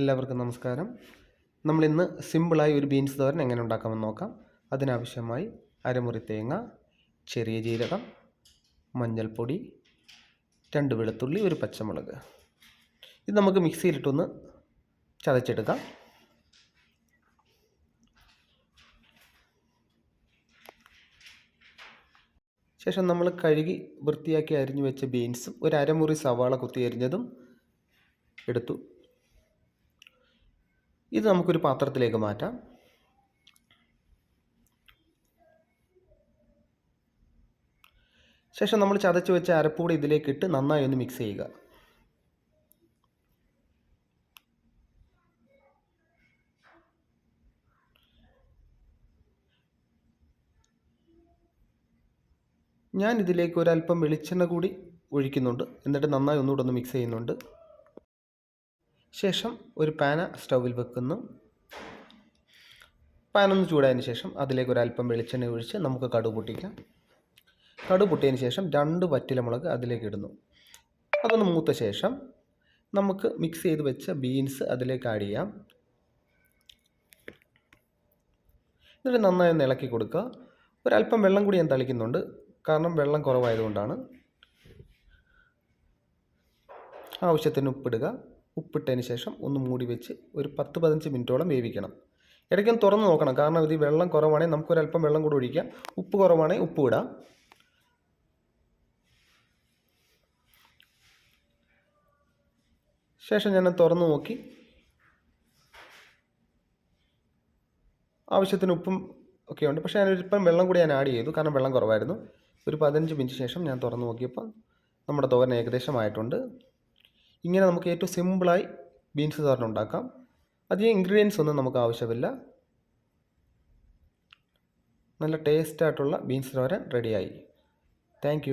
എല്ലാവർക്കും നമസ്കാരം. നമ്മൾ ഇന്ന് സിമ്പിളായി ഒരു ബീൻസ് തോരൻ എങ്ങനെ ഉണ്ടാക്കാമെന്ന് നോക്കാം. അതിനാവശ്യമായി അരമുറി തേങ്ങ ചെറിയ ജീരകം മഞ്ഞൾപ്പൊടി രണ്ട് വെളുത്തുള്ളി ഒരു പച്ചമുളക്. ഇത് നമുക്ക് മിക്സിയിലിട്ടൊന്ന് ചതച്ചെടുക്കാം. ശേഷം നമ്മൾ കഴുകി വൃത്തിയാക്കി അരിഞ്ഞു വെച്ച ബീൻസും ഒരു അരമുറി സവാള കുത്തി അരിഞ്ഞതും എടുത്തു. ഇത് നമുക്കൊരു പാത്രത്തിലേക്ക് മാറ്റാം. ശേഷം നമ്മൾ ചതച്ച് വെച്ച അരപ്പൂടെ ഇതിലേക്ക് ഇട്ട് നന്നായി ഒന്ന് മിക്സ് ചെയ്യുക. ഞാൻ ഇതിലേക്ക് ഒരല്പം വെളിച്ചെണ്ണ കൂടി ഒഴിക്കുന്നുണ്ട്. എന്നിട്ട് നന്നായി ഒന്നുകൂടെ ഒന്ന് മിക്സ് ചെയ്യുന്നുണ്ട്. ശേഷം ഒരു പാന സ്റ്റൗവിൽ വെക്കുന്നു. പാനൊന്ന് ചൂടായതിന് ശേഷം അതിലേക്ക് ഒരല്പം വെളിച്ചെണ്ണ ഒഴിച്ച് നമുക്ക് കടുക് പൊട്ടിക്കാം. കടുക് പൊട്ടിയതിന് ശേഷം രണ്ട് വറ്റിലമുളക് അതിലേക്ക് ഇടുന്നു. അതൊന്ന് മൂത്ത ശേഷം നമുക്ക് മിക്സ് ചെയ്ത് വെച്ച ബീൻസ് അതിലേക്ക് ആഡ് ചെയ്യാം. എന്നിട്ട് നന്നായി ഒന്ന് ഇളക്കി കൊടുക്കുക. ഒരല്പം വെള്ളം കൂടി ഞാൻ തളിക്കുന്നുണ്ട്. കാരണം വെള്ളം കുറവായതുകൊണ്ടാണ്. ആവശ്യത്തിന് ഉപ്പിടുക. ഉപ്പിട്ടതിന് ശേഷം ഒന്ന് മൂടി വെച്ച് ഒരു പത്ത് പതിനഞ്ച് മിനിറ്റോളം വേവിക്കണം. ഇടയ്ക്കൊന്ന് തുറന്ന് നോക്കണം. കാരണം ഇത് വെള്ളം കുറവാണെങ്കിൽ നമുക്കൊരല്പം വെള്ളം കൂടി ഒഴിക്കാം. ഉപ്പ് കുറവാണെങ്കിൽ ഉപ്പ് ഇടാം. ശേഷം ഞാൻ തുറന്ന് നോക്കി. ആവശ്യത്തിന് ഉപ്പും ഒക്കെ ഉണ്ട്. പക്ഷേ ഞാനൊരിപ്പം വെള്ളം കൂടി ഞാൻ ആഡ് ചെയ്തു. കാരണം വെള്ളം കുറവായിരുന്നു. ഒരു പതിനഞ്ച് മിനിറ്റ് ശേഷം ഞാൻ തുറന്ന് നോക്കിയപ്പോൾ നമ്മുടെ തോരൻ ഏകദേശം ആയിട്ടുണ്ട്. ഇങ്ങനെ നമുക്ക് ഏറ്റവും സിമ്പിളായി ബീൻസ് സാറിന് ഉണ്ടാക്കാം. അധികം ഇൻഗ്രീഡിയൻസ് ഒന്നും നമുക്ക് ആവശ്യമില്ല. നല്ല ടേസ്റ്റായിട്ടുള്ള ബീൻസ് തോരൻ റെഡിയായി താങ്ക്